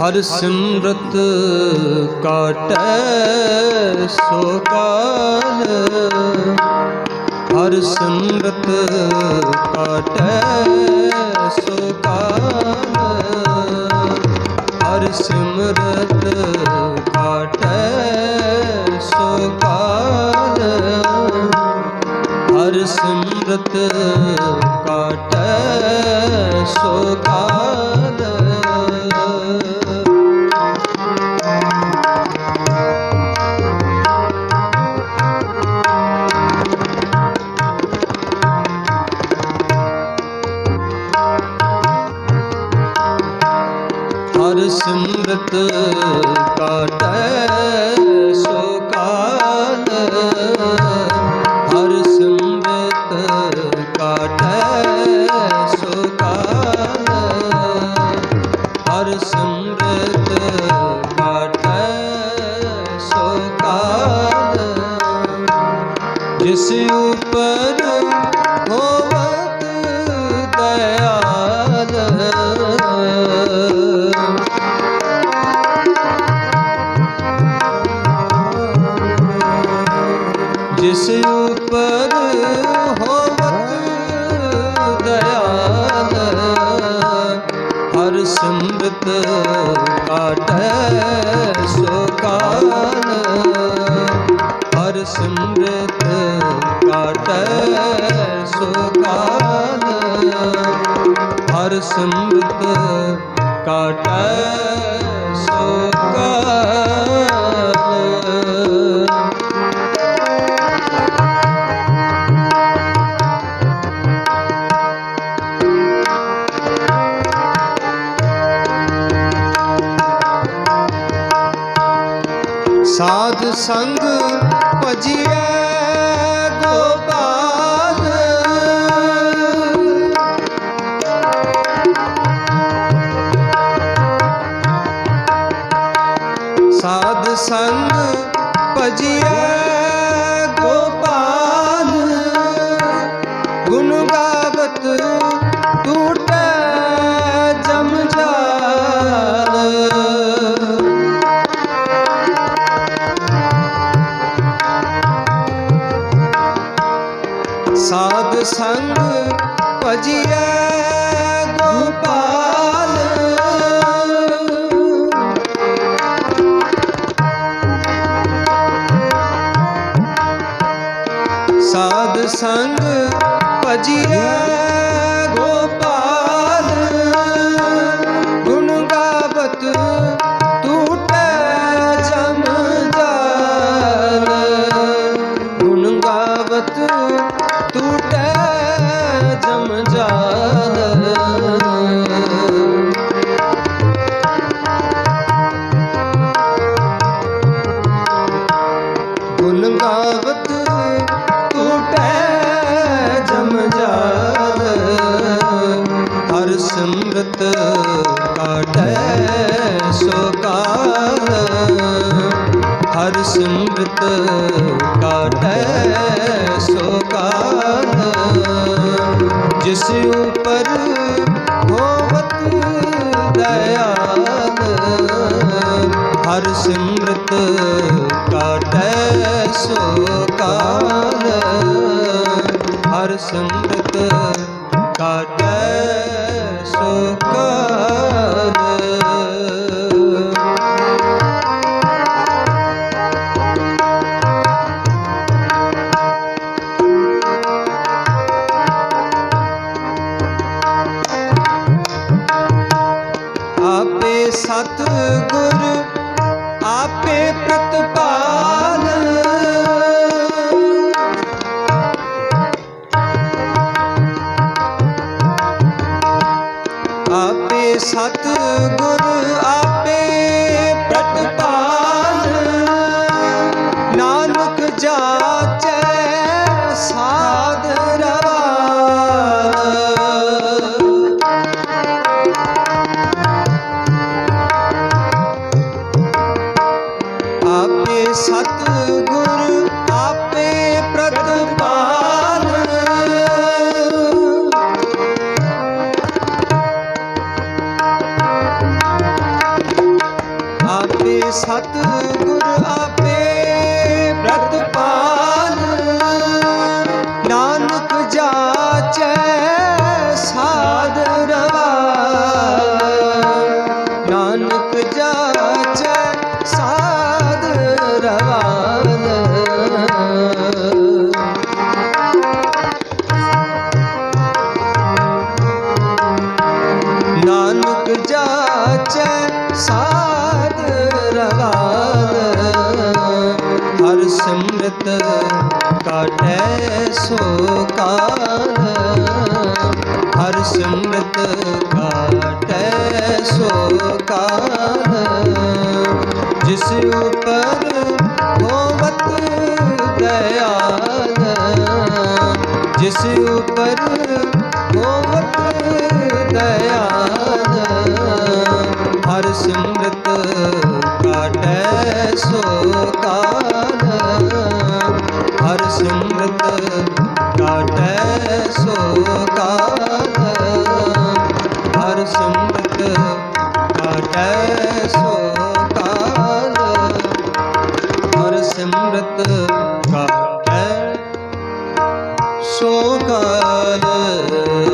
ਹਰ ਸਿਮਰਤ ਕਾਟੈ ਸੋ ਕਾਲ। ਹਰ ਸਿਮਰਤ ਕਾਟੈ ਸੋ ਕਾਲ। ਹਰ ਸਿਮਰਤ ਕਾਟੈ ਸੋ ਕਾਲ। ਹਰ ਸਿਮਰਤ ਕਾਟੈ ਸੋ ਕਾਲ। ਸਿਮਰਤ ਕਾਟੈ ਸੋ ਕਾਲ ਹਰ ਸਿਮਰਤ ਕਾਟੈ ਸੋ ਕਾਲ ਹਰ ਸਿਮਰਤ ਕਾਟੈ ਸੋ ਕਾਲ ਜਿਸ ਸੋ ਕਾਲ ਹਰ ਸਿਮਰਤ ਕਾਟੈ ਸੋ ਕਾਲ ਹਰ ਸਿਮਰਤ ਕਾਟੈ ਸਾਧ ਸੰਗ ਭਜੀਐ ਗੋਪਾਲ। ਸਾਧ ਸੰਗ ਭਜੀਐ ਸੰਗ ਭਜੀਐ ਗੋਪਾਲ। ਸਾਧ ਸੰਗ ਭਜੀਐ ਸਿਮਰਤ ਕਾਟੈ, ਸੋ ਕਾਲ ਜਿਸ ਉਪਰ ਹੋਵਤ ਦਇਆਲ, ਹਰ ਸਿਮਰਤ ਕਾਟੈ, ਸੋ ਕਾਲ ਹਰ ਸਿਮਰਤ ਕਾਟੈ, ਸੋ ਕਾਲ ਸਤ ਸਿਮਰਤ ਕਾਟੈ ਸੋ ਕਾਲ ਹਰ ਸਿਮਰਤ ਕਾਟੈ ਸੋ ਕਾਲ ਜਿਸ ਉਪਰ ਜਿਸ ਉਪਰ ਹੋਵਤ ਦਇਆਨ, ਹਰ ਸਿਮਰਤ ਕਾਟੈ ਸੋ ਕਾਲ ਹਰ ਸਿਮਰਤ ਕਾਟੈ ਸੋ ਕਾਲ ਹਰ ਸਿਮਰਤ ਕਾਟੈ ਸੋ ਕਾਲ ਹਰ ਸਿਮਰਤ ਕਾ ਸੋ ਕਾਲ